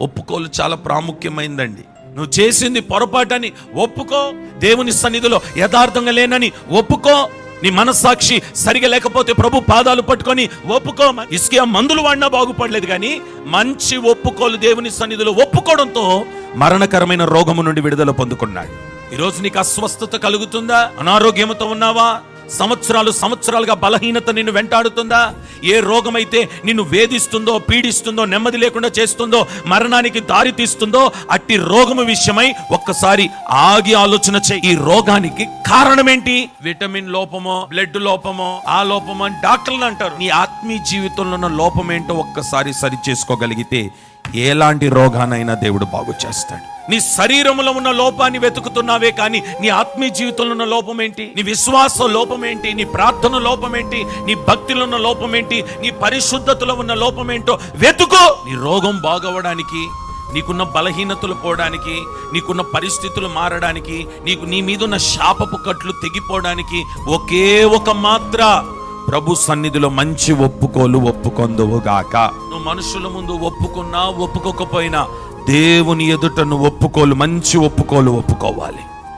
ఒప్పుకోలు చాలా ప్రాముఖ్యమైందండి. నువ్వు చేసింది పొరపాటని ఒప్పుకో. దేవుని సన్నిధిలో యథార్థంగా లేనని ఒప్పుకో. నీ మనస్సాక్షి సరిగా లేకపోతే ప్రభు పాదాలు పట్టుకొని ఒప్పుకో. ఇసుకే మందులు వాడినా బాగుపడలేదు కానీ మంచి ఒప్పుకోలు దేవుని సన్నిధిలో ఒప్పుకోవడంతో మరణకరమైన రోగము నుండి విడుదల పొందుకున్నాడు. ఈరోజు నీకు అస్వస్థత కలుగుతుందా? అనారోగ్యంతో ఉన్నావా? సంవత్సరాలు సంవత్సరాలుగా బలహీనత నిన్ను వెంటాడుతుందా? ఏ రోగమైతే నిన్ను వేధిస్తుందో పీడిస్తుందో నెమ్మది లేకుండా చేస్తుందో మరణానికి దారి తీస్తుందో అట్టి రోగము విషయమై ఒక్కసారి ఆగి ఆలోచన చేయి. ఈ రోగానికి కారణం ఏంటి విటమిన్ లోపమో బ్లడ్ లోపమో ఆ లోపమో అని డాక్టర్లు అంటారు. నీ ఆత్మీయ జీవితంలో ఉన్న లోపం ఏంటో ఒక్కసారి సరి చేసుకోగలిగితే ఎలాంటి రోగానైనా దేవుడు బాగు చేస్తాడు. నీ శరీరంలో ఉన్న లోపాన్ని వెతుకుతున్నావే కానీ నీ ఆత్మీయ జీవితంలో ఉన్న లోపం ఏంటి నీ విశ్వాస లోపం ఏంటి నీ ప్రార్థన లోపం ఏంటి నీ భక్తిలో ఉన్న లోపం ఏంటి నీ పరిశుద్ధతలో ఉన్న లోపం ఏంటో వెతుకో. నీ రోగం బాగవడానికి నీకున్న బలహీనతలు పోవడానికి నీకున్న పరిస్థితులు మారడానికి నీకు నీ మీదున్న శాపపు కట్లు తెగిపోవడానికి ఒకే ఒక మాత్ర ప్రభు సన్నిధిలో మంచి ఒప్పుకోలు ఒప్పుకొందువుగాక నువ్వు మనుషుల ముందు ఒప్పుకున్నా ఒప్పుకోకపోయినా దేవుని ఎదుట నువ్వు ఒప్పుకోలు మంచి ఒప్పుకోలు ఒప్పుకోవాలి.